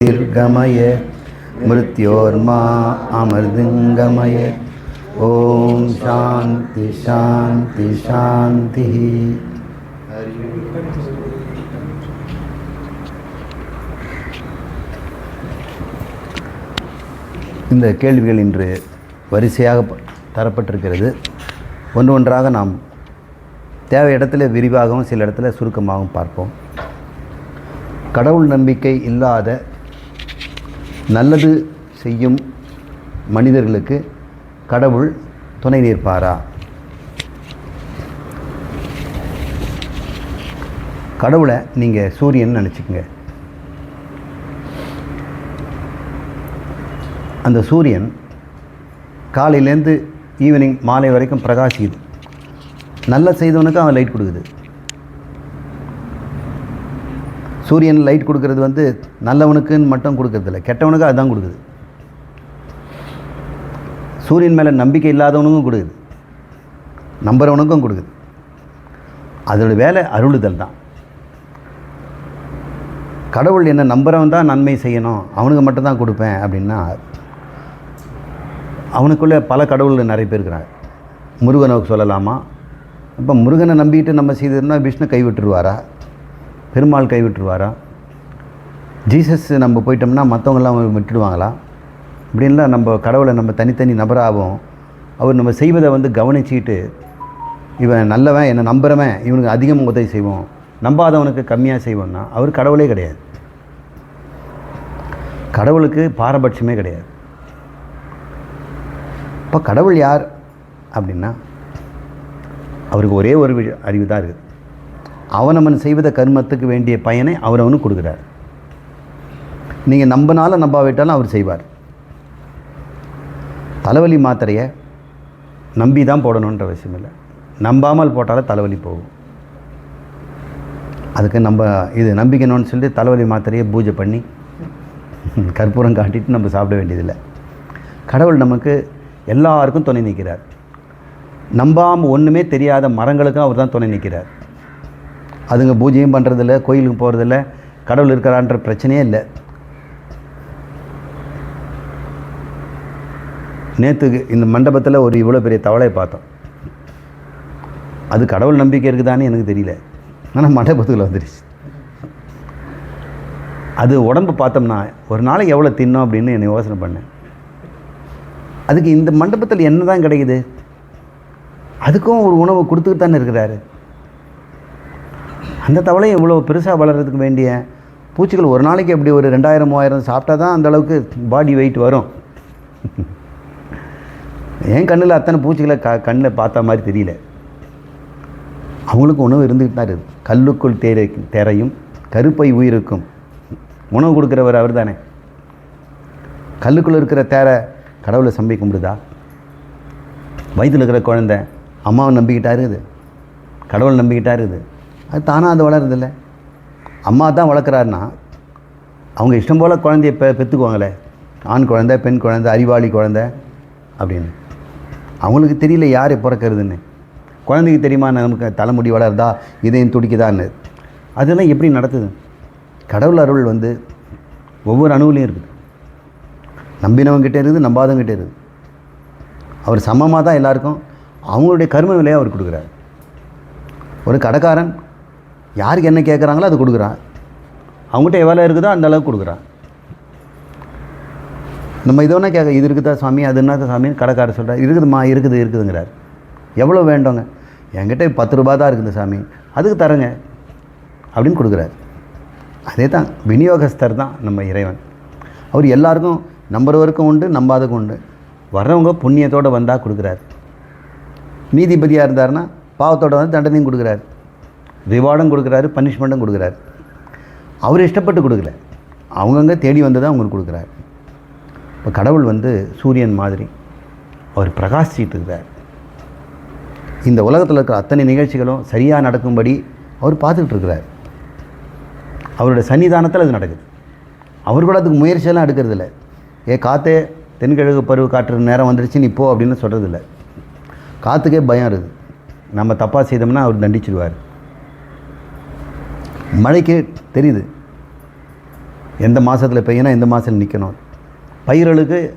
दीर्घमय मृत्योर्मा अमृदङ्गमय ॐ शान्ति शान्ति शान्तिः இந்த கேள்விகள் இன்று வரிசையாக ப- தரப்பட்டிருக்கிறது ஒன்று ஒன்றாக நாம் தேவை இடத்துல விரிவாகவும் சில இடத்துல சுருக்கமாகவும் பார்ப்போம் கடவுள் நம்பிக்கை இல்லாத நல்லது செய்யும் மனிதர்களுக்கு கடவுள் துணை நிற்பாரா? கடவுளை நீங்கள் சூரியன் நினச்சிக்கங்க. அந்த சூரியன் காலையிலேருந்து ஈவினிங் மாலை வரைக்கும் பிரகாசிக்குது. நல்ல செய்தவனுக்கு அவன் லைட் கொடுக்குது. சூரியன் லைட் கொடுக்கறது வந்து நல்லவனுக்குன்னு மட்டும் கொடுக்கறதில்ல. கெட்டவனுக்கு அதுதான் கொடுக்குது. சூரியன் மேலே நம்பிக்கை இல்லாதவனுக்கும் கொடுக்குது. நம்புறவனுக்கும் கொடுக்குது. அதோட வேலை அருளுதல் தான். கடவுள் என்ன நம்புறவன் தான் நன்மை செய்யணும் அவனுக்கு மட்டும்தான் கொடுப்பேன் அப்படின்னா அவனுக்குள்ளே பல கடவுள் நிறைய பேர் இருக்கிறாங்க. முருகனுக்கு சொல்லலாமா? இப்போ முருகனை நம்பிக்கிட்டு நம்ம செய்தோம்னா விஷ்ணு கைவிட்டுருவாரா பெருமாள் கைவிட்டுருவாரா? ஜீசஸ் நம்ம போயிட்டோம்னா மற்றவங்களாம் விட்டுடுவாங்களா? இப்படின்லாம் நம்ம கடவுளை நம்ம தனித்தனி நபராகவும் அவர் நம்ம செய்வதை வந்து கவனிச்சுக்கிட்டு இவன் நல்லவன் என்னை நம்புகிறவன் இவனுக்கு அதிகம் உதவி செய்வோம் நம்பாதவனுக்கு கம்மியாக செய்வோம்னா அவர் கடவுளே கிடையாது. கடவுளுக்கு பாரபட்சமே கிடையாது. இப்போ கடவுள் யார் அப்படின்னா அவருக்கு ஒரே ஒரு அறிவு தான் இருக்குது. அவனவன் செய்வத கர்மத்துக்கு வேண்டிய பயனை அவர் அவனுக்கு கொடுக்குறார். நீங்கள் நம்பினாலும் நம்பாவிட்டாலும் அவர் செய்வார். தலைவலி மாத்திரையை நம்பி தான் போடணுன்ற அவசியம் இல்லை. நம்பாமல் போட்டாலும் தலைவலி போகும். அதுக்கு நம்ம இது நம்பிக்கணும்னு சொல்லிட்டு தலைவலி மாத்திரையை பூஜை பண்ணி கற்பூரம் காட்டிட்டு நம்ம சாப்பிட வேண்டியதில்லை. கடவுள் நமக்கு எல்லாருக்கும் துணை நிற்கிறார். நம்பாமல் ஒன்றுமே தெரியாத மரங்களுக்கும் அவர் தான் துணை நிற்கிறார். அதுங்க பூஜையும் பண்ணுறதில்ல கோயிலுக்கு போகிறதில்ல கடவுள் இருக்கிறான்ற பிரச்சனையே இல்லை. நேற்றுக்கு இந்த மண்டபத்தில் ஒரு இவ்வளோ பெரிய தவளையை பார்த்தோம். அது கடவுள் நம்பிக்கை இருக்குதான்னு எனக்கு தெரியல. ஆனால் மண்டபத்துக்குள்ள வந்துடுச்சு அது உடம்பு பார்த்தோம்னா ஒரு நாளைக்கு எவ்வளோ தின்னோம் அப்படின்னு என்னை யோசனை பண்ணேன். அதுக்கு இந்த மண்டபத்தில் என்ன தான் கிடைக்குது? அதுக்கும் ஒரு உணவு கொடுத்துக்கிட்டு தானே இருக்கிறாரு. அந்த தவளை இவ்வளோ பெருசாக வளர்கிறதுக்கு வேண்டிய பூச்சிகள் ஒரு நாளைக்கு எப்படி ஒரு ரெண்டாயிரம் மூவாயிரம் சாப்பிட்டா தான் அந்தளவுக்கு பாடி வெயிட் வரும். என் கண்ணில் அத்தனை பூச்சிகளை க கண்ணில் பார்த்த மாதிரி தெரியல. அவங்களுக்கு உணவு இருந்துக்கிட்டு தான் இருக்குது. கல்லுக்குள் தேரை தேரையும் கருப்பை உயிருக்கும். உணவு கொடுக்குறவர் அவர் தானே கல்லுக்குள்ளே இருக்கிற தேரை கடவுளை சம்பி கும்பிடுதா வயிற்றில் இருக்கிற குழந்தை அம்மாவை நம்பிக்கிட்டா இருக்குது. கடவுளை நம்பிக்கிட்டா இருக்குது. அது தானாக அது வளருதில்ல. அம்மா தான் வளர்க்குறாருன்னா அவங்க இஷ்டம் போல் குழந்தைய பெ பெற்றுக்குவாங்களே. ஆண் குழந்தை பெண் குழந்தை அறிவாளி குழந்த அப்படின்னு. அவங்களுக்கு தெரியல யார் பிறக்கிறதுன்னு. குழந்தைக்கு தெரியுமா நமக்கு தலைமுடி வளருதா இதயம் துடிக்குதான்னு. அதெல்லாம் எப்படி நடத்துது கடவுள் அருள் வந்து ஒவ்வொரு அணுவிலையும் இருக்குது. நம்பினவங்கிட்டே இருக்குது நம்பாதவங்கிட்டே இருக்குது. அவர் சமமாக தான் எல்லாருக்கும் அவங்களுடைய கர்ம விலையை அவர் கொடுக்குறார். ஒரு கடைக்காரன் யாருக்கு என்ன கேட்குறாங்களோ அது கொடுக்குறான். அவங்ககிட்ட எவ்வளோ இருக்குதோ அந்த அளவுக்கு கொடுக்குறான். நம்ம இது ஒன்றா கேட்க இது இருக்குதா சாமி அது என்னது சாமின்னு கடைக்காரர் சொல்கிறார் இருக்குதுமா இருக்குது இருக்குதுங்கிறார். எவ்வளோ வேண்டோங்க என்கிட்ட பத்து ரூபா தான் இருக்குது சாமி அதுக்கு தரேங்க அப்படின்னு கொடுக்குறாரு. அதே தான் விநியோகஸ்தர் தான் நம்ம இறைவன். அவர் எல்லாருக்கும் நம்புறவருக்கும் உண்டு நம்பாதக்கும் உண்டு. வர்றவங்க புண்ணியத்தோடு வந்தால் கொடுக்குறாரு. நீதிபதியாக இருந்தாருன்னா பாவத்தோட வந்து தண்டனையும் கொடுக்குறாரு. ரிவார்டும் கொடுக்குறாரு பனிஷ்மெண்ட்டும் கொடுக்குறாரு. அவர் இஷ்டப்பட்டு கொடுக்கல. அவங்கவுங்க தேடி வந்து தான் அவங்களுக்கு கொடுக்குறாரு. இப்போ கடவுள் வந்து சூரியன் மாதிரி அவர் பிரகாசிச்சிட்டு இருக்கிறார் இந்த உலகத்தில் இருக்கிற அத்தனை நிகழ்ச்சிகளும் சரியாக நடக்கும்படி அவர் பார்த்துக்கிட்டு இருக்கிறார் அவருடைய சன்னிதானத்தில் அது நடக்குது. அவர் கூட அதுக்கு முயற்சியெல்லாம் எடுக்கிறதில்ல. ஏ காத்தே தென்கிழக்கு பருவ காற்று நேரம் வந்துருச்சு நீ போ அப்படின்னு சொல்கிறதில்ல காற்றுக்கே பயம் இருக்குது. நம்ம தப்பாக செய்தோம்னா அவர் தண்டிச்சிடுவார் மழைக்கே தெரியுது. எந்த மாதத்தில் பெய்யணும் எந்த மாதத்தில் நிற்கணும் பயிர்களுக்கு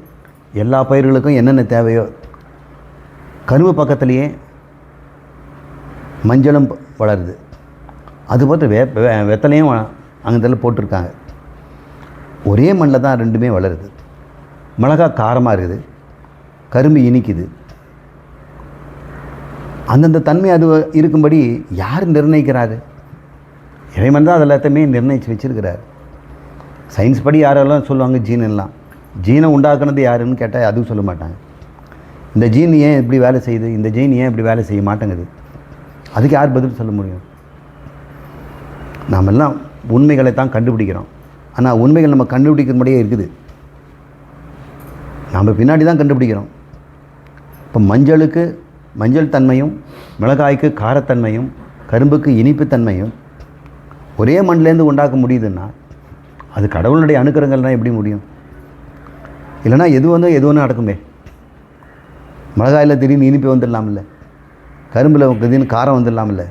எல்லா பயிர்களுக்கும் என்னென்ன தேவையோ கரும்பு பக்கத்துலேயே மஞ்சளும் வளருது. அது வே வே- வெத்தலையும் அங்கே போட்டிருக்காங்க. ஒரே மண்ணில் தான் ரெண்டுமே வளருது. மிளகா காரமாக இருக்குது. கரும்பு இனிக்குது. அந்தந்த தன்மை அது இருக்கும்படி யார் நிர்ணயிக்கிறாரு? இறைவன் தான் அது எல்லாத்தையுமே நிர்ணயித்து வச்சுருக்கிறார். சயின்ஸ் படி யாரெல்லாம் சொல்லுவாங்க ஜீன் எல்லாம்? ஜீனை உண்டாக்குனது யாருன்னு கேட்டால் அதுவும் சொல்ல மாட்டாங்க. இந்த ஜீன் ஏன் இப்படி வேலை செய்யுது? இந்த ஜீன் ஏன் இப்படி வேலை செய்ய மாட்டேங்குது? அதுக்கு யார் பதில் சொல்ல முடியும்? நாமெல்லாம் உண்மைகளை தான் கண்டுபிடிக்கிறோம். ஆனால் உண்மைகள் நம்ம கண்டுபிடிக்கிற முடியே இருக்குது. நாம் பின்னாடி தான் கண்டுபிடிக்கிறோம். இப்போ மஞ்சளுக்கு மஞ்சள் தன்மையும் மிளகாய்க்கு காரத்தன்மையும் கரும்புக்கு இனிப்புத்தன்மையும் ஒரே மண்ணிலேருந்து உண்டாக்க முடியுதுன்னா அது கடவுளுடைய அனுக்கிரகங்கள்லாம் எப்படி முடியும்? இல்லைன்னா எது வந்தால் எது ஒன்று நடக்குமே? மிளகாயில் திடீர்னு இனிப்பு வந்துடலாம்ல கரும்பில் திடீர்னு காரம் வந்துடலாம்ல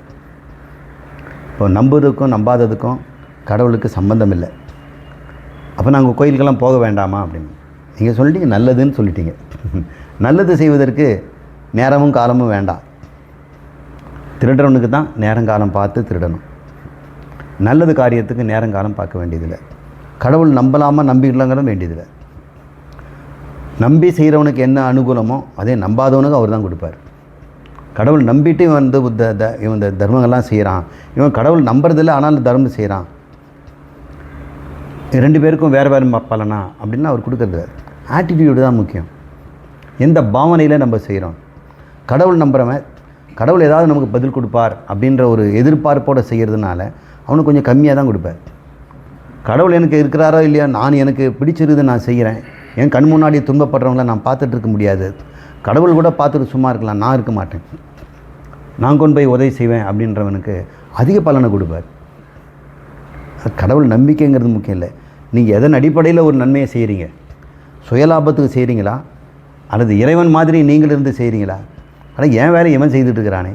இப்போ நம்புறதுக்கும் நம்பாததுக்கும் கடவுளுக்கு சம்பந்தம் இல்லை அப்போ நாங்கள் கோயிலுக்கெல்லாம் போக வேண்டாமா அப்படின்னு. நீங்கள் சொல்லிட்டீங்க நல்லதுன்னு சொல்லிட்டீங்க. நல்லது செய்வதற்கு நேரமும் காலமும் வேண்டாம். திருடுறவனுக்கு தான் நேரம் காலம் பார்த்து திருடணும். நல்லது காரியத்துக்கு நேரம் காலம் பார்க்க வேண்டியதில்லை. கடவுள் நம்பலாமா நம்பிக்கலாங்கிறதும் வேண்டியதில்லை. நம்பி செய்கிறவனுக்கு என்ன அனுகூலமோ அதே நம்பாதவனுக்கு அவர் தான் கொடுப்பார். கடவுள் நம்பிட்டு இவன் வந்து த- த- இவன் இந்த தர்மங்கள்லாம் செய்கிறான் இவன் கடவுள் நம்புறதில்லை ஆனால் தர்மம் செய்கிறான் ரெண்டு பேருக்கும் வேறு வேறு பலனா அப்படின்னு அவர் கொடுக்கறது ஆட்டிடியூடு தான் முக்கியம். எந்த பாவனையில் நம்ம செய்கிறோம் கடவுள் நம்புகிறவன் கடவுள் ஏதாவது நமக்கு பதில் கொடுப்பார் அப்படின்ற ஒரு எதிர்பார்ப்போடு செய்கிறதுனால அவனுக்கு கொஞ்சம் கம்மியாக தான் கொடுப்பார். கடவுள் எனக்கு இருக்கிறாரோ இல்லையா? நான் எனக்கு பிடிச்சிருக்குது நான் செய்கிறேன். என் கண் முன்னாடி துன்பப்படுறவங்கள நான் பார்த்துட்டு இருக்க முடியாது. கடவுள் கூட பார்த்துட்டு சும்மா இருக்கலாம். நான் இருக்க மாட்டேன். நான் கொண்டு போய் உதவி செய்வேன் அப்படின்றவனுக்கு அதிக பலனை கொடுப்பார். கடவுள் நம்பிக்கைங்கிறது முக்கியம் இல்லை. நீங்கள் எதன் அடிப்படையில் ஒரு நன்மையை செய்கிறீங்க சுயலாபத்துக்கு செய்கிறீங்களா அல்லது இறைவன் மாதிரி நீங்கள் இருந்து செய்கிறீங்களா ஆனால் என் வேலை இவன் செய்துட்டு இருக்கிறானே.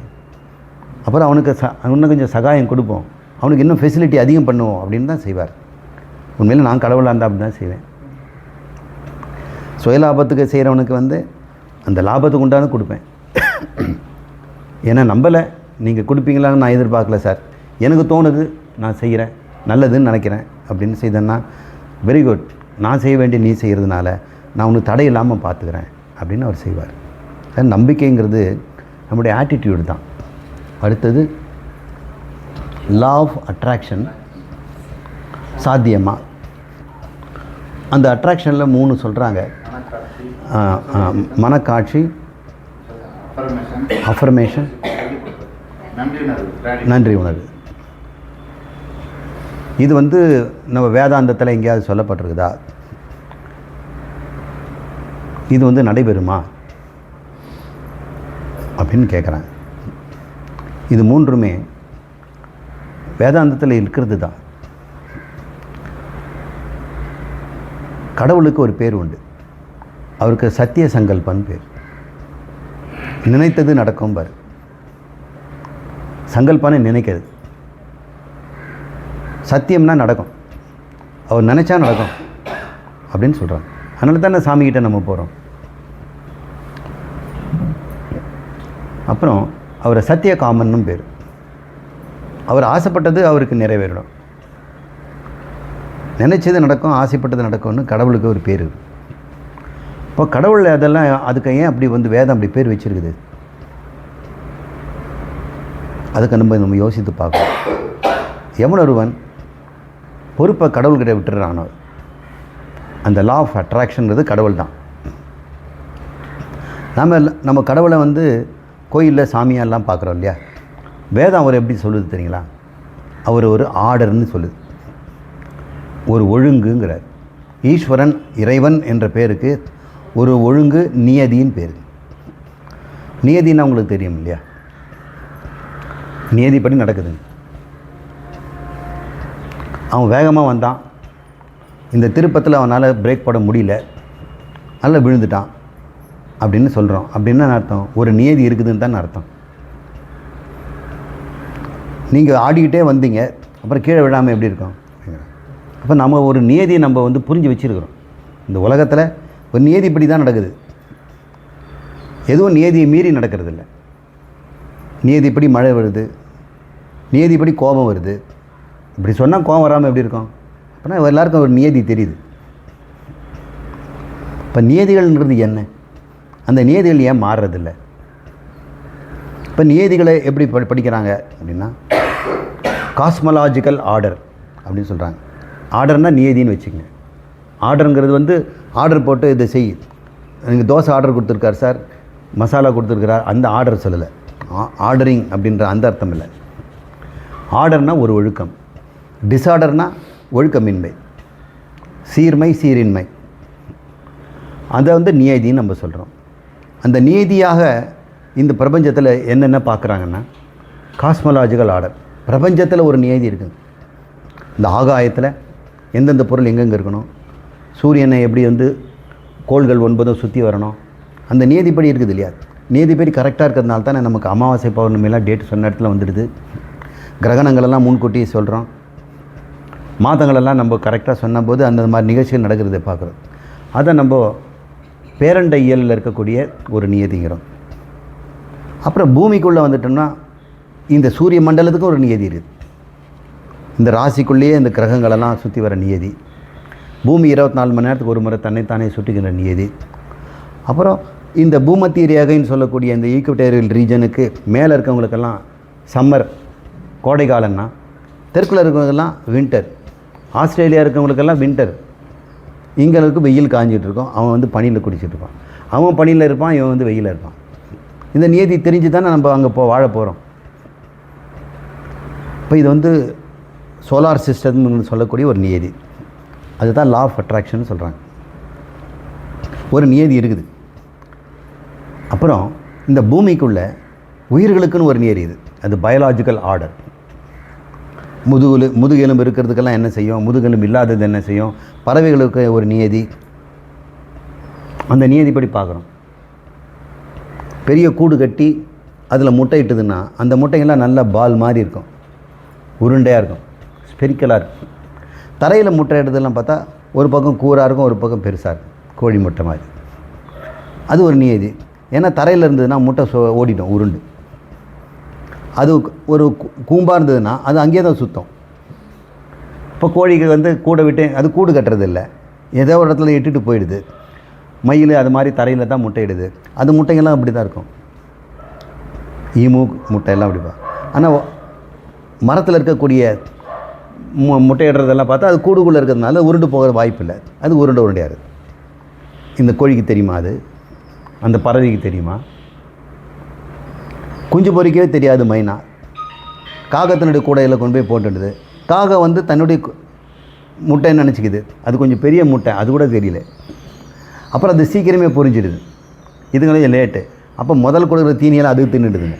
அப்புறம் அவனுக்கு ச இன்னும் கொஞ்சம் சகாயம் கொடுப்போம். அவனுக்கு இன்னும் ஃபெசிலிட்டி அதிகம் பண்ணுவோம் அப்படின்னு தான் செய்வார். உண்மையில் நான் கடவுளாக இருந்தால் அப்படி தான் செய்வேன். சுயலாபத்துக்கு செய்கிறவனுக்கு வந்து அந்த லாபத்துக்கு உண்டான கொடுப்பேன். ஏன்னா நம்பலை நீங்கள் கொடுப்பீங்களான்னு நான் எதிர்பார்க்கல சார். எனக்கு தோணுது நான் செய்கிறேன் நல்லதுன்னு நினைக்கிறேன் அப்படின்னு செய்தேன்னா வெரி குட் நான் செய்ய வேண்டிய நீ செய்கிறதுனால நான் உனக்கு தடை இல்லாமல் பார்த்துக்கிறேன் அப்படின்னு அவர் செய்வார். நம்பிக்கைங்கிறது நம்முடைய ஆட்டிடியூடு தான். அடுத்தது லா ஆஃப் அட்ராக்ஷன் சாத்தியமாக அந்த அட்ராக்ஷனில் மூணு சொல்கிறாங்க மனக்காட்சி அஃபர்மேஷன் நன்றி உணர்வு நன்றி உணர்வு. இது வந்து நம்ம வேதாந்தத்தில் எங்கேயாவது சொல்லப்பட்டிருக்குதா? இது வந்து நடைபெறுமா? அப்படின்னு கேட்குறாங்க இது மூன்றுமே வேதாந்தத்தில் இருக்கிறது தான் கடவுளுக்கு ஒரு பேர் உண்டு. அவருக்கு சத்திய சங்கல்பன் பேர். நினைத்தது நடக்கும் பார். சங்கல்பானை நினைக்கிறது சத்தியம்னா நடக்கும். அவர் நினச்சா நடக்கும். அப்படின்னு சொல்கிறாங்க அதனால தானே சாமிகிட்ட நம்ம போகிறோம் அப்புறம் அவரை சத்திய காமன்னும் பேர். அவர் ஆசைப்பட்டது அவருக்கு நிறைவேறிடும் நினைச்சது நடக்கும் ஆசைப்பட்டது நடக்கும்னு கடவுளுக்கு ஒரு பேர். இப்போ கடவுள் அதெல்லாம் அதுக்கு ஏன் அப்படி வந்து வேதம் அப்படி பேர் வச்சிருக்குது? அதுக்கு நம்ம நம்ம யோசித்து பார்க்கணும். எவன் ஒருவன் பொறுப்பை கடவுள்கிட்ட விட்டுறானோ அந்த லா ஆஃப் அட்ராக்ஷன்றது கடவுள் தான் நம்ம நம்ம கடவுளை வந்து கோயிலில் சாமியெல்லாம் பார்க்குறோம் இல்லையா? வேதம் அவர் எப்படி சொல்லுது தெரியுங்களா? அவர் ஒரு ஆர்டர்னு சொல்லுது. ஒரு ஒழுங்குங்கிறார். ஈஸ்வரன் இறைவன் என்ற பேருக்கு ஒரு ஒழுங்கு நியதின்னு பேர். நியதின்னு உங்களுக்கு தெரியும் இல்லையா? நியதிப்படி நடக்குது. அவன் வேகமாக வந்தான். இந்த திருப்பத்தில் அவனால் பிரேக் போட முடியல. நல்லா விழுந்துட்டான். அப்படின்னு சொல்கிறோம் அப்படின்னு என்ன அர்த்தம்? ஒரு நியதி இருக்குதுன்னு தான் அர்த்தம். நீங்கள் ஆடிக்கிட்டே வந்தீங்க அப்புறம் கீழே விழாமல் எப்படி இருக்கும்? அப்போ நம்ம ஒரு நியதியை நம்ம வந்து புரிஞ்சு வச்சுருக்கிறோம். இந்த உலகத்தில் ஒரு நியதி இப்படி தான் நடக்குது. எதுவும் நியதியை மீறி நடக்கிறதில்ல. நியதிப்படி மழை வருது. நியதிப்படி கோபம் வருது. இப்படி சொன்னால் கோபம் வராமல் எப்படி இருக்கும்? அப்படின்னா எல்லாருக்கும் ஒரு நியதி தெரியுது. இப்போ நியதிகள்ன்றது என்ன? அந்த நியதிகள் ஏன் மாறுறதில்ல? இப்போ நியதிகளை எப்படி படி படிக்கிறாங்க அப்படின்னா காஸ்மலாஜிக்கல் ஆர்டர் அப்படின்னு சொல்கிறாங்க ஆர்டர்னால் நியதின்னு வச்சுக்கங்க. ஆர்டருங்கிறது வந்து ஆர்டர் போட்டு இதை செய். நீங்கள் தோசை ஆர்டர் கொடுத்துருக்காரு சார் மசாலா கொடுத்துருக்கிறார் அந்த ஆர்டர் சொல்லலை. ஆர்டரிங் அப்படின்ற அந்த அர்த்தம் இல்லை. ஆர்டர்னால் ஒரு ஒழுக்கம். டிஸார்டர்னால் ஒழுக்கமின்மை. சீர்மை சீரின்மை. அதை வந்து நியதின்னு நம்ம சொல்கிறோம் அந்த நியதியாக இந்த பிரபஞ்சத்தில் என்னென்ன பார்க்குறாங்கன்னா காஸ்மலாஜிக்கல் ஆர்டர் பிரபஞ்சத்தில் ஒரு நியதி இருக்குது இந்த ஆகாயத்தில் எந்தெந்த பொருள் எங்கெங்கே இருக்கணும் சூரியனை எப்படி வந்து கோள்கள் ஒன்பதும் சுற்றி வரணும் அந்த நியதிப்படி இருக்குது இல்லையா? நியதிப்படி கரெக்டாக இருக்கிறதுனால தானே நமக்கு அமாவாசை பௌர்ணமிலாம் டேட் சொன்ன இடத்துல வந்துடுது. கிரகணங்களெல்லாம் முன்கூட்டியே சொல்கிறோம் மாதங்களெல்லாம் நம்ம கரெக்டாக சொன்னபோது அந்த மாதிரி நிகழ்ச்சிகள் நடக்கிறதை பார்க்குறோம். அதை நம்ம பேரண்ட இயலில் இருக்கக்கூடிய ஒரு நியதிங்கிறோம். அப்புறம் பூமிக்குள்ளே வந்துட்டோம்னா இந்த சூரிய மண்டலத்துக்கும் ஒரு நியதி இருக்குது. இந்த ராசிக்குள்ளேயே இந்த கிரகங்களெல்லாம் சுற்றி வர நியதி. பூமி இருபத்தி நாலு மணி நேரத்துக்கு ஒரு முறை தன்னைத்தானே சுட்டுகின்ற நியதி. அப்புறம் இந்த பூமத்திய ரேகைன்னு சொல்லக்கூடிய இந்த ஈக்குவட்டேரியல் ரீஜனுக்கு மேலே இருக்கவங்களுக்கெல்லாம் சம்மர் கோடை காலம்னா தெற்குல இருக்கவங்களுக்கெல்லாம் வின்டர் ஆஸ்திரேலியா இருக்கவங்களுக்கெல்லாம் வின்டர் இங்களுக்கு வெயில் காஞ்சிட்டு அவன் வந்து பனியில் குடிச்சிட்ருப்பான் அவன் பனியில் இருப்பான் இவன் வந்து வெயிலில் இருப்பான். இந்த நியதி தெரிஞ்சு தானே நம்ம அங்கே போ வாழ போகிறோம் இப்போ இது வந்து சோலார் சிஸ்டம்னு சொல்லக்கூடிய ஒரு நியதி. அதுதான் லா ஆஃப் அட்ராக்ஷன் சொல்கிறாங்க ஒரு நியதி இருக்குது. அப்புறம் இந்த பூமிக்குள்ளே உயிர்களுக்குன்னு ஒரு நியதி இது. அது பயாலாஜிக்கல் ஆர்டர் முதுகுலு முதுகெலும்பு இருக்கிறதுக்கெல்லாம் என்ன செய்யும்? முதுகெலும்பு இல்லாதது என்ன செய்யும்? பறவைகளுக்கு ஒரு நியதி. அந்த நியதிப்படி பார்க்குறோம். பெரிய கூடு கட்டி அதில் முட்டை இட்டுதுன்னா அந்த முட்டைகள்லாம் நல்ல பால் மாதிரி இருக்கும். உருண்டையாக இருக்கும். ஸ்பெரிக்கலாக இருக்கும். தரையில் முட்டை இடத்துலாம் பார்த்தா ஒரு பக்கம் கூறாக இருக்கும் ஒரு பக்கம் பெருசாக இருக்கும். கோழி முட்டை மாதிரி. அது ஒரு நியதி. ஏன்னா தரையில் இருந்ததுன்னா முட்டை சோ ஓடிடும் உருண்டு. அது ஒரு கூம்பாக இருந்ததுன்னா அது அங்கேயே தான் சுத்தம். இப்போ கோழிக்கு வந்து கூடை விட்டு அது கூடு கட்டுறதில்ல. ஏதோ ஒரு இடத்துல இட்டுட்டு போயிடுது. மயில் அது மாதிரி தரையில் தான் முட்டையிடுது. அது முட்டைங்கள்லாம் அப்படி தான் இருக்கும். ஈமு முட்டையெல்லாம் அப்படிப்பா. ஆனால் மரத்தில் இருக்கக்கூடிய மு முட்டையிடுறதெல்லாம் பார்த்தா அது கூடுக்குள்ளே இருக்கிறதுனால உருண்டு போகிற வாய்ப்பு இல்லை அது உருண்டை உருண்டையாக இருக்குது இந்த கோழிக்கு தெரியுமா அது? அந்த பறவைக்கு தெரியுமா? குஞ்சு பொறிக்கவே தெரியாது மைனா. காகத்தினுடைய கூடையில் கொண்டு போய் போட்டுடுது. காகம் வந்து தன்னுடைய கு- முட்டைன்னு நினச்சிக்குது. அது கொஞ்சம் பெரிய முட்டை அது கூட தெரியல. அப்புறம் அது சீக்கிரமே புரிஞ்சிடுது. இதுங்களையும் லேட்டு. அப்போ முதல் கொடுக்குற தீனியெல்லாம் அதுக்கு தின்னுடுதுங்க.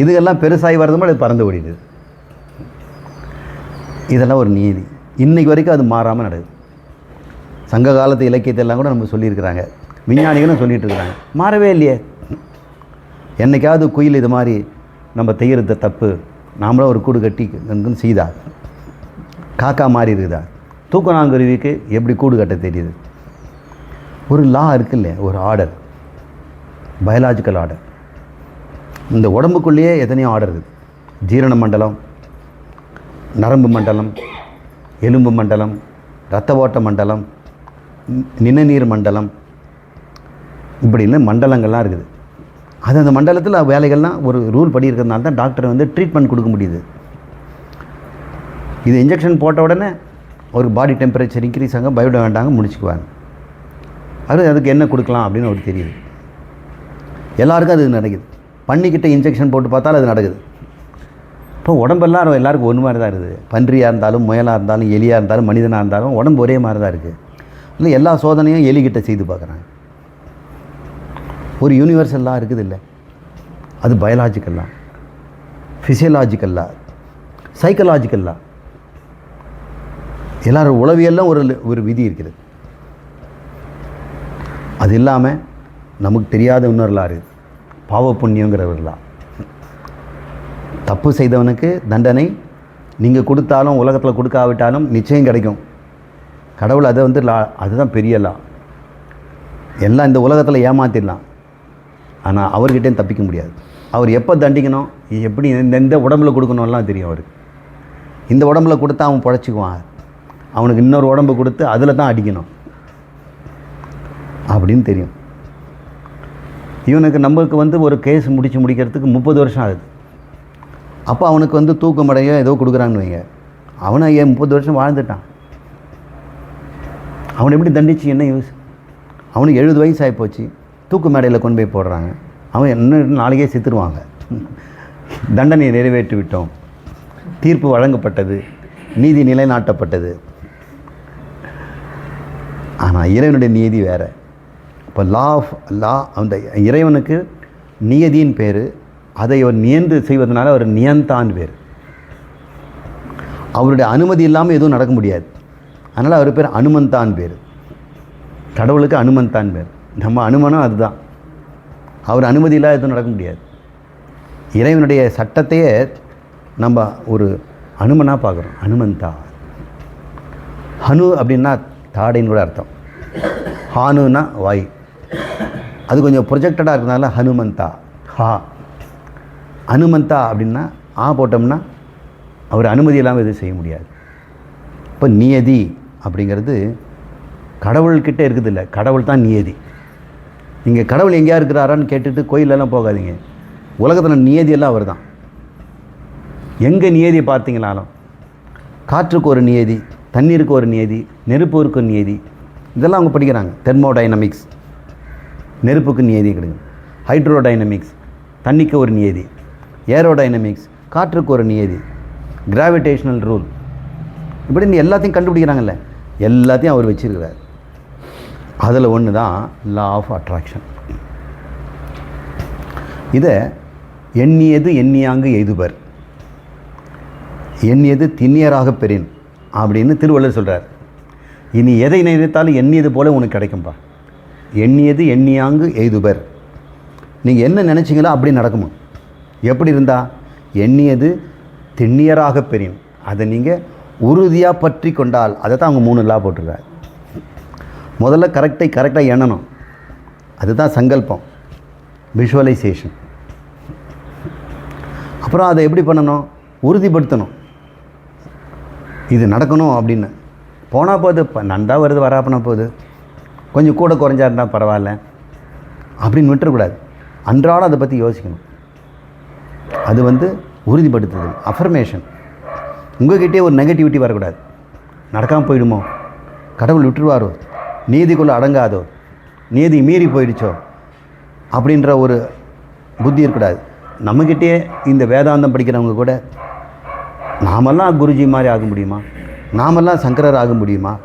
இதுகெல்லாம் பெருசாகி வரதுமே அது பறந்து ஓடிடுது. இதெல்லாம் ஒரு நீதி. இன்றைக்கு வரைக்கும் அது மாறாமல் நடக்குது. சங்க காலத்து இலக்கியத்தெல்லாம் கூட நம்ம சொல்லியிருக்கிறாங்க. விஞ்ஞானிகளும் சொல்லிகிட்டு இருக்கிறாங்க மாறவே இல்லையே. என்னைக்காவது குயில் இது மாதிரி நம்ம செய்கிறது தப்பு நாமளும் ஒரு கூடு கட்டி வந்து செய்தா? காக்கா மாறி இருக்குதா? தூக்கணாங்குருவிக்கு எப்படி கூடு கட்ட தெரியுது? ஒரு லா இருக்குல்ல ஒரு ஆர்டர் பயாலாஜிக்கல் ஆர்டர் இந்த உடம்புக்குள்ளேயே எத்தனையோ ஆர்டர் இருக்குது ஜீரண மண்டலம் நரம்பு மண்டலம் எலும்பு மண்டலம் இரத்த ஓட்ட மண்டலம் நிணநீர் மண்டலம் இப்படின்னு மண்டலங்கள்லாம் இருக்குது. அது அந்த மண்டலத்தில் வேலைகள்லாம் ஒரு ரூல் படி இருக்கிறதுனால தான் டாக்டர் வந்து ட்ரீட்மெண்ட் கொடுக்க முடியுது. இது இன்ஜெக்ஷன் போட்ட உடனே ஒரு பாடி டெம்பரேச்சர் இன்க்ரீஸ் ஆகும் பயப்பட வேண்டாங்க முடிச்சுக்குவாங்க. அது அதுக்கு என்ன கொடுக்கலாம் அப்படின்னு அவருக்கு தெரியுது. எல்லாருக்கும் அது நடக்குது. பண்ணிக்கிட்ட இன்ஜெக்ஷன் போட்டு பார்த்தாலும் அது நடக்குது. இப்போ உடம்பெல்லாம் எல்லாருக்கும் ஒன்று மாதிரி தான் இருக்குது. பன்றியாக இருந்தாலும் முயலாக இருந்தாலும் எலியாக இருந்தாலும் மனிதனாக இருந்தாலும் உடம்பு ஒரே மாதிரி தான் இருக்குது இல்லை எல்லா சோதனையும் எலிக்கிட்ட செய்து பார்க்குறாங்க. ஒரு யூனிவர்சல்லாம் இருக்குது இல்லை? அது பயாலாஜிக்கல்லாம் ஃபிசியலாஜிக்கல்லா சைக்கலாஜிக்கல்லா எல்லாரும் உளவியெல்லாம் ஒரு ஒரு விதி இருக்குது அது இல்லாமல் நமக்கு தெரியாத இன்னொருலாம் பாவ புண்ணியங்கிறவர்களா லா தப்பு செய்தவனுக்கு தண்டனை நீங்கள் கொடுத்தாலும் உலகத்தில் கொடுக்காவிட்டாலும் நிச்சயம் கிடைக்கும். கடவுள் அதை வந்து லா அதுதான் பெரிய லா. எல்லாம் இந்த உலகத்தில் ஏமாத்திடலாம். ஆனால் அவர்கிட்டையும் தப்பிக்க முடியாது. அவர் எப்போ தண்டிக்கணும்? எப்படி இந்த எந்த உடம்புல கொடுக்கணும்லாம் தெரியும் அவருக்கு. இந்த உடம்புல கொடுத்தா அவன் பிழைச்சிக்குவான். அவனுக்கு இன்னொரு உடம்பு கொடுத்து அதில் தான் அடிக்கணும். அப்படின்னு தெரியும். இவனுக்கு நம்மளுக்கு வந்து ஒரு கேஸ் முடித்து முடிக்கிறதுக்கு முப்பது வருஷம் ஆகுது. அப்போ அவனுக்கு வந்து தூக்கமடைய ஏதோ கொடுக்குறான்னு வைங்க. அவனை ஏன் முப்பது வருஷம் வாழ்ந்துட்டான்? அவனை எப்படி தண்டிச்சு? என்ன யூஸ் அவனுக்கு எழுபது வயசு ஆகிப்போச்சு தூக்கு மேடையில் கொண்டு போய் போடுறாங்க. அவன் இன்னும் நாளைக்கே செத்துருவாங்க. தண்டனை நிறைவேற்றி விட்டோம். தீர்ப்பு வழங்கப்பட்டது. நீதி நிலைநாட்டப்பட்டது. ஆனால் இறைவனுடைய நீதி வேறு. இப்போ லா ஆஃப் லா அந்த இறைவனுக்கு நியதியின் பேர் அதை அவர் நியந்து செய்வதனால அவர் நியந்தான் பேர். அவருடைய அனுமதி இல்லாமல் எதுவும் நடக்க முடியாது. அதனால் அவர் பேர் அனுமந்தான் பேர். கடவுளுக்கு அனுமந்தான் பேர். நம்ம அனுமனம் அதுதான். அவர் அனுமதி இல்லாத எதுவும் நடக்க முடியாது. இறைவனுடைய சட்டத்தையே நம்ம ஒரு அனுமனாக பார்க்குறோம். அனுமந்தா. ஹனு அப்படின்னா தாடைன்னு கூட அர்த்தம். ஹானுன்னா வாய். அது கொஞ்சம் ப்ரொஜெக்டடாக இருக்கிறதுனால ஹனுமந்தா. ஹா. ஹனுமந்தா அப்படின்னா ஆ போட்டோம்னா அவர் அனுமதி இல்லாமல் எதுவும் செய்ய முடியாது. இப்போ நியதி அப்படிங்கிறது கடவுள்கிட்ட இருக்குது இல்லை கடவுள் தான் நியதி. நீங்கள் கடவுள் எங்கேயா இருக்கிறாரான்னு கேட்டுட்டு கோயிலெல்லாம் போகாதீங்க. உலகத்தில் நியதியெல்லாம் அவர் தான் எங்கே நியதி பார்த்தீங்கனாலும் காற்றுக்கு ஒரு நியதி தண்ணீருக்கு ஒரு நியதி நெருப்பு ஒரு நியதி இதெல்லாம் அவங்க படிக்கிறாங்க. தெர்மோடைனமிக்ஸ். நெருப்புக்கு நியதி கிடைக்கும் ஹைட்ரோடைனமிக்ஸ் தண்ணிக்கு ஒரு நியதி. ஏரோடைனமிக்ஸ் காற்றுக்கு ஒரு நியதி. கிராவிடேஷனல் ரூல் இப்படி எல்லாத்தையும் கண்டுபிடிக்கிறாங்கல்ல? எல்லாத்தையும் அவர் வச்சிருக்கிறார். அதில் ஒன்று தான் லா ஆஃப் அட்ராக்ஷன் இதை எண்ணியது எண்ணியாங்கு எய்துபர். எண்ணியது திண்ணியராக பெறின் அப்படின்னு திருவள்ளுவர் சொல்கிறார் இனி எதை நினைத்தாலும் எண்ணியது போல உனக்கு கிடைக்கும்பா. எண்ணியது எண்ணியாங்கு எய்துவர். நீங்கள் என்ன நினச்சிங்களோ அப்படி நடக்குமா. எப்படி இருந்தா? எண்ணியது திண்ணியராக பெரியும் அதை நீங்கள் உறுதியாக பற்றி கொண்டால் அதை தான் அவங்க மூணு லா போட்டிருக்காரு முதல்ல கரெக்டை கரெக்டாக எண்ணணும். அதுதான் சங்கல்பம். விஷுவலைசேஷன் அப்புறம் அதை எப்படி பண்ணணும்? உறுதிப்படுத்தணும். இது நடக்கணும் அப்படின்னு. போனால் போகுது இப்போ நண்டா வருது வராப்பினா போகுது. கொஞ்சம் கூட குறைஞ்சா இருந்தால் பரவாயில்ல. அப்படின்னு விட்டுறக்கூடாது. அன்றாடம் அதை பற்றி யோசிக்கணும். அது வந்து உறுதிப்படுத்துதல் அஃபர்மேஷன் உங்ககிட்டே ஒரு நெகட்டிவிட்டி வரக்கூடாது. நடக்காமல் போயிடுமோ? கடவுள் விட்டுருவாரோ? நீதிக்குள்ளே அடங்காதோ? நீதி மீறி போயிடுச்சோ? அப்படின்ற ஒரு புத்தி இருக்கக்கூடாது. நம்மக்கிட்டே இந்த வேதாந்தம் படிக்கிறவங்க கூட நாமெல்லாம் குருஜி மாதிரி ஆக முடியுமா? நாமெல்லாம் சங்கரர் ஆக முடியுமா?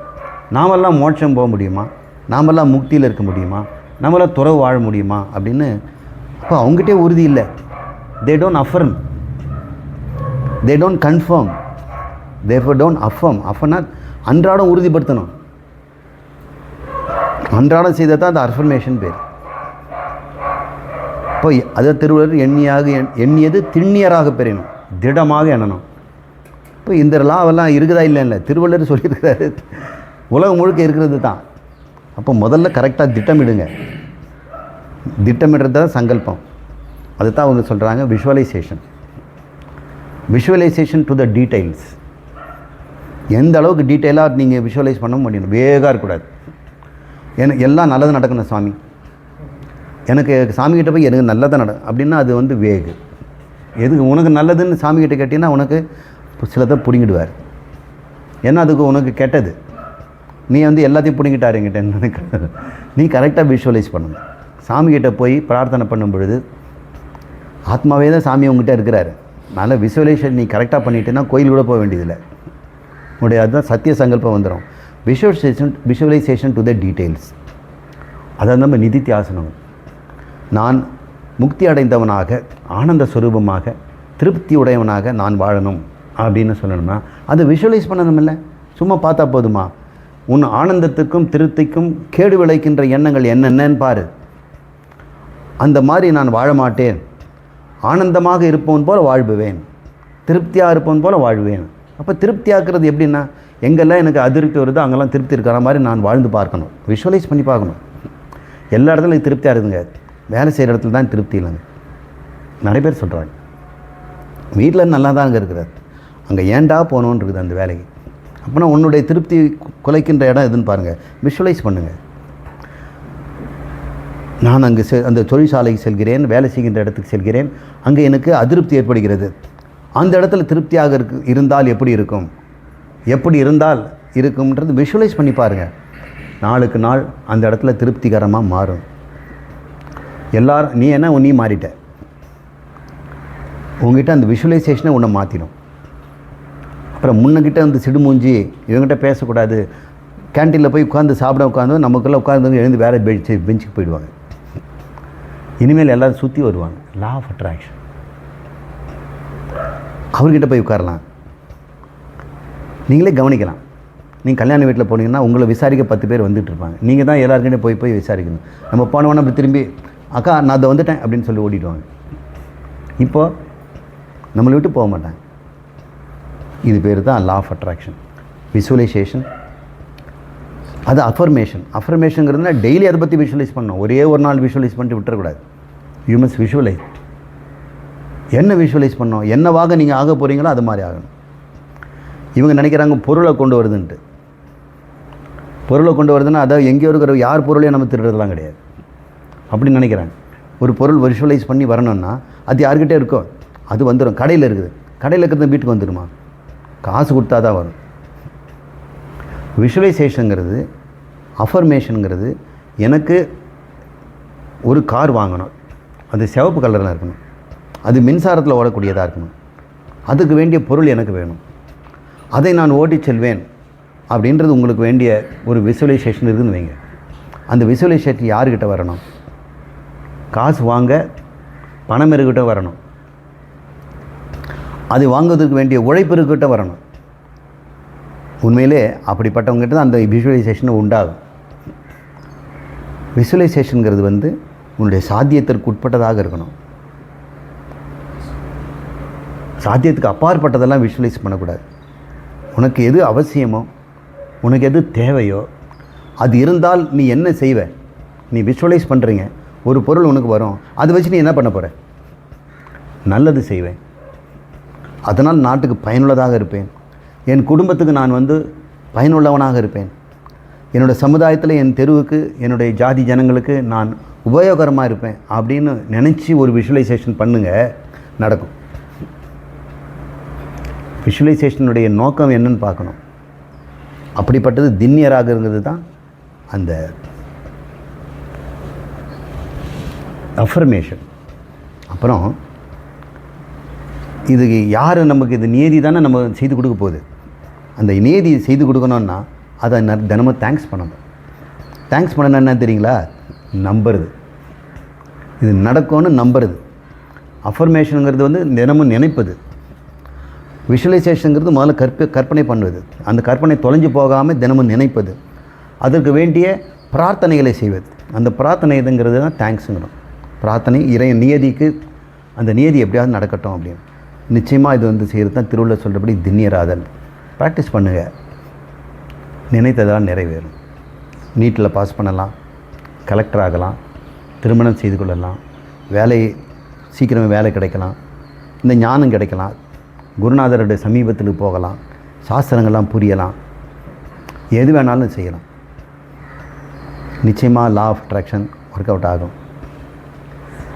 நாமெல்லாம் மோட்சம் போக முடியுமா? நாமெல்லாம் முக்தியில் இருக்க முடியுமா? நம்மளாம் துறவு வாழ முடியுமா? அப்படின்னு அப்போ அவங்ககிட்டே உறுதி இல்லை. They don't affirm they don't confirm they don't affirm அஃபர்னா அன்றாடம் உறுதிப்படுத்தணும். அன்றாடம் செய்தால் தான் அந்த அஃபர்மேஷன் பேர். இப்போ அதை திருவள்ளுவர் எண்ணியாக எண்- எண்ணியது திண்ணியராக பெறணும். திடமாக எண்ணணும். இப்போ இந்த லாவெல்லாம் இருக்குதா இல்லை இல்லை. திருவள்ளுவர் சொல்லியிருக்கிறாரு. உலகம் முழுக்க இருக்கிறது தான். அப்போ முதல்ல கரெக்டாக திட்டமிடுங்க. திட்டமிடுறது தான் சங்கல்பம். அது தான் அவங்க சொல்கிறாங்க visualization visualization to the details எந்த அளவுக்கு டீட்டெயிலாக நீங்கள் விஷுவலைஸ் பண்ண முடியும் வேகாக இருக்கக்கூடாது எனக்கு எல்லாம் நல்லது நடக்கணும் சாமி. எனக்கு சாமிகிட்ட போய் எனக்கு நல்லதாக நட அப்படின்னா அது வந்து வேகு. எதுக்கு உனக்கு நல்லதுன்னு சாமிகிட்ட கேட்டிங்கன்னா உனக்கு சிலதை பிடுங்கிடுவார். ஏன்னா அதுக்கு உனக்கு கெட்டது. நீ வந்து எல்லாத்தையும் பிடிங்கிட்டாரு என்கிட்ட நீ கரெக்டாக விஷுவலைஸ் பண்ணணும் சாமிகிட்ட போய் பிரார்த்தனை பண்ணும் பொழுது ஆத்மாவே தான் சாமி உங்ககிட்ட இருக்கிறாரு. அதனால் விஷுவலைசேஷன் நீ கரெக்டாக பண்ணிட்டேன்னா கோயில் கூட போக வேண்டியதில்லை. உடைய அதுதான் சத்திய சங்கல்பம் வந்துடும் visualization visualization to the details அதான் நம்ம நிதித்தியாசனம். நான் முக்தி அடைந்தவனாக ஆனந்த ஸ்வரூபமாக திருப்தி உடையவனாக நான் வாழணும் அப்படின்னு சொல்லணும்னா அதை விஷுவலைஸ் பண்ணணும் இல்லை சும்மா பார்த்தா போதுமா? உன் ஆனந்தத்துக்கும் திருப்திக்கும் கேடு விளைக்கின்ற எண்ணங்கள் என்னென்னு பாரு. அந்த மாதிரி நான் வாழ மாட்டேன் ஆனந்தமாக இருப்பவன் போல் வாழ்புவேன். திருப்தியாக இருப்பவன் போல் வாழ்வேன். அப்போ திருப்தியாக்குறது எப்படின்னா எங்கெல்லாம் எனக்கு அதிருப்தி வருதோ அங்கெல்லாம் திருப்தி இருக்கிற மாதிரி நான் வாழ்ந்து பார்க்கணும். விஷுவலைஸ் பண்ணி பார்க்கணும். எல்லா இடத்துலையும் திருப்தியாக இருக்குதுங்க. வேலை செய்கிற இடத்துல தான் திருப்தி இல்லைங்க. நிறைய பேர் சொல்கிறாங்க வீட்டில் நல்லா தான் அங்கே இருக்கிறார். அங்கே ஏன்டா போகணுன்னு இருக்குது அந்த வேலைக்கு? அப்படின்னா உன்னுடைய திருப்தி குலைக்கின்ற இடம் எதுன்னு பாருங்கள் விஷுவலைஸ் பண்ணுங்கள் நான் அங்கு செ அந்த தொழிற்சாலைக்கு செல்கிறேன் வேலை செய்கின்ற இடத்துக்கு செல்கிறேன் அங்கே எனக்கு அதிருப்தி ஏற்படுகிறது. அந்த இடத்துல திருப்தியாக இருக்கு இருந்தால் எப்படி இருக்கும்? எப்படி இருந்தால் இருக்கும்ன்றது விஷுவலைஸ் பண்ணி பாருங்கள் நாளுக்கு நாள் அந்த இடத்துல திருப்திகரமாக மாறும். எல்லாரும் நீ என்ன நீ மாறிட்ட. உங்ககிட்ட அந்த விஷுவலைசேஷனை உன்னை மாற்றிடும் அப்புறம் முன்னக்கிட்ட அந்த சிடுமூஞ்சி இவங்ககிட்ட பேசக்கூடாது. கேன்டீனில் போய் உட்காந்து சாப்பிட உட்காந்து நமக்குள்ளே உட்காந்து எழுந்து வேறு பெஞ்ச் பெஞ்சுக்கு போயிடுவாங்க. இனிமேல் எல்லோரும் சுற்றி வருவாங்க. லா ஆஃப் அட்ராக்ஷன் அவர்கிட்ட போய் உட்காரலாம். நீங்களே கவனிக்கலாம். நீங்கள் கல்யாண வீட்டில் போனீங்கன்னா உங்களை விசாரிக்க பத்து பேர் வந்துட்டு இருப்பாங்க. நீங்கள் தான் எல்லாருக்கிட்டே போய் போய் விசாரிக்கணும். நம்ம போனவொன்னே அப்படி திரும்பி அக்கா நான் அதை வந்துட்டேன் அப்படின்னு சொல்லி ஓடிடுவாங்க. இப்போது நம்மளை விட்டு போக மாட்டாங்க. இது பேர் தான் லா ஆஃப் அட்ராக்ஷன் விசுவலைசேஷன் அது அஃபர்மேஷன் அஃபர்மேஷனுங்கிறதுனா டெய்லி அதை பற்றி விஷுவலைஸ் பண்ணணும். ஒரே ஒரு நாள் விஷுவலைஸ் பண்ணிட்டு விட்டுறக்கூடாது. யூ மஸ்ட் விஷுவலைஸ் என்ன விஷுவலைஸ் பண்ணோம் என்னவாக நீங்கள் ஆக போகிறீங்களோ அது மாதிரி ஆகணும். இவங்க நினைக்கிறாங்க பொருளை கொண்டு வருதுன்ட்டு. பொருளை கொண்டு வருதுன்னா அதை எங்கேயோ இருக்கிற யார் பொருளையும் நம்ம திருடுறதுலாம் கிடையாது. அப்படின்னு நினைக்கிறாங்க. ஒரு பொருள் விஷுவலைஸ் பண்ணி வரணும்னா அது யார்கிட்டே இருக்கோ அது வந்துடும் கடையில் இருக்குது. கடையில் இருக்கிறது வீட்டுக்கு வந்துடுமா காசு கொடுத்தா தான் வரும். விஷுவலைசேஷனுங்கிறது அஃபர்மேஷனுங்கிறது எனக்கு ஒரு கார் வாங்கணும். அது சிவப்பு கலரில் இருக்கணும். அது மின்சாரத்தில் ஓடக்கூடியதாக இருக்கணும். அதுக்கு வேண்டிய பொருள் எனக்கு வேணும். அதை நான் ஓட்டிச் செல்வேன் அப்படின்றது உங்களுக்கு வேண்டிய ஒரு விசுவலைசேஷன் இருக்குன்னு வைங்க. அந்த விசுவலைசேஷன் யாருக்கிட்ட வரணும்? காசு வாங்க பணம் இருக்கிட்ட வரணும். அது வாங்குவதற்கு வேண்டிய உழைப்பு இருக்கிட்ட வரணும். உண்மையிலே அப்படிப்பட்டவங்ககிட்ட தான் அந்த விஷுவலைசேஷன் உண்டாகும். விஷுவலைசேஷனுங்கிறது வந்து உன்னுடைய சாத்தியத்திற்கு உட்பட்டதாக இருக்கணும். சாத்தியத்துக்கு அப்பாற்பட்டதெல்லாம் விஷுவலைஸ் பண்ணக்கூடாது. உனக்கு எது அவசியமோ உனக்கு எது தேவையோ அது இருந்தால் நீ என்ன செய்வ? நீ விஷுவலைஸ் பண்ணுறீங்க ஒரு பொருள் உனக்கு வரும். அதை வச்சு நீ என்ன பண்ண போகிற நல்லது செய்வேன் அதனால் நாட்டுக்கு பயனுள்ளதாக இருப்பேன். என் குடும்பத்துக்கு நான் வந்து பயனுள்ளவனாக இருப்பேன். என்னோடய சமுதாயத்தில் என் தெருவுக்கு என்னுடைய ஜாதி ஜனங்களுக்கு நான் உபயோகரமாக இருப்பேன் அப்படின்னு நினச்சி ஒரு விஷுவலைசேஷன் பண்ணுங்கள் நடக்கும். விஷுவலைசேஷனுடைய நோக்கம் என்னன்னு பார்க்கணும். அப்படிப்பட்டது திண்ணியராக இருந்தது தான் அந்த அஃபர்மேஷன் அப்புறம் இது யார் நமக்கு இது நியதி தானே நம்ம செய்து கொடுக்க போகுது? அந்த நியதி செய்து கொடுக்கணும்னா அதை ந தினமும் தேங்க்ஸ் பண்ணணும். தேங்க்ஸ் பண்ணணும் என்ன தெரியுங்களா? நம்புறது. இது நடக்கும்னு நம்புறது. அஃபர்மேஷனுங்கிறது வந்து தினமும் நினைப்பது. விஷுவலைசேஷனுங்கிறது முதல்ல கற்ப கற்பனை பண்ணுவது. அந்த கற்பனை தொலைஞ்சு போகாமல் தினமும் நினைப்பது. அதற்கு வேண்டிய பிரார்த்தனைகளை செய்வது. அந்த பிரார்த்தனை இதுங்கிறது தான் தேங்க்ஸுங்கிறோம் பிரார்த்தனை இறை நியதிக்கு அந்த நியதி எப்படியாவது நடக்கட்டும் அப்படின்னு. நிச்சயமாக இது வந்து செய்கிறது தான் திருவள்ளுவர் சொல்கிறபடி திண்ணியராதல். ப்ராக்டிஸ் பண்ணுங்கள் நினைத்ததெல்லாம் நிறைவேறும். நீட்டில் பாஸ் பண்ணலாம். கலெக்டர் ஆகலாம். திருமணம் செய்து கொள்ளலாம். வேலை சீக்கிரமே வேலை கிடைக்கலாம். இந்த ஞானம் கிடைக்கலாம். குருநாதருடைய சமீபத்தில் போகலாம். சாஸ்திரங்கள்லாம் புரியலாம். எது வேணாலும் செய்யலாம். நிச்சயமாக law of attraction work out ஆகும்.